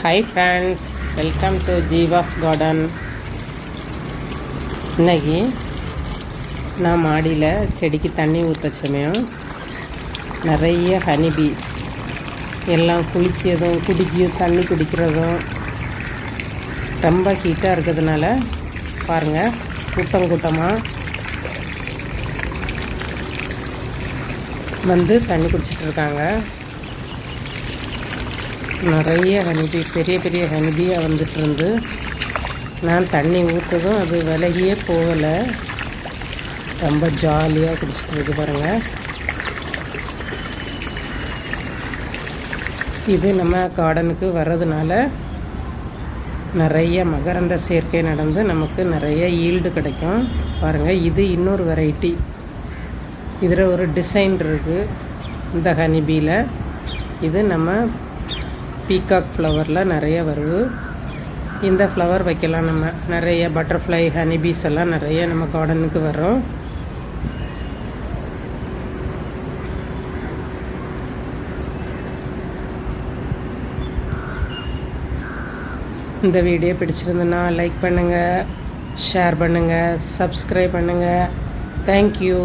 Hi friends welcome to Jeeva's garden இன்னைக்கு நான் மாடியில் செடிக்கு தண்ணி ஊற்ற சமயம். நிறைய ஹனிபி எல்லாம் குளிக்கிறதும் குடிக்கும் தண்ணி குடிக்கிறதும் ரொம்ப ஹீட்டாக இருக்கிறதுனால பாருங்கள் கூட்டம் கூட்டமாக வந்து தண்ணி குடிச்சிட்ருக்காங்க நிறைய ஹனிபி பெரிய பெரிய ஹனிபியாக வந்துட்டு இருந்து நான் தண்ணி ஊற்றதும் அது விலகியே போகலை. ரொம்ப ஜாலியாக குடிச்சிட்டு இருக்கு பாருங்கள் இது நம்ம கார்டனுக்கு வர்றதுனால நிறைய மகரந்த சேர்க்கை நடந்து நமக்கு நிறைய ஈல்டு கிடைக்கும். பாருங்கள் இது இன்னொரு வெரைட்டி இதில் ஒரு டிசைன் இருக்குது இந்த ஹனிபியில் இது நம்ம பீகாக் ஃப்ளவரில் நிறைய வருது. இந்த ஃப்ளவர் வைக்கலாம் நம்ம. நிறைய பட்டர்ஃப்ளை ஹனிபீஸ் எல்லாம் நிறைய நம்ம கார்டனுக்கு வரும் இந்த வீடியோ பிடிச்சிருந்துன்னா லைக் பண்ணுங்கள் ஷேர் பண்ணுங்கள் சப்ஸ்கிரைப் பண்ணுங்கள் தேங்க்யூ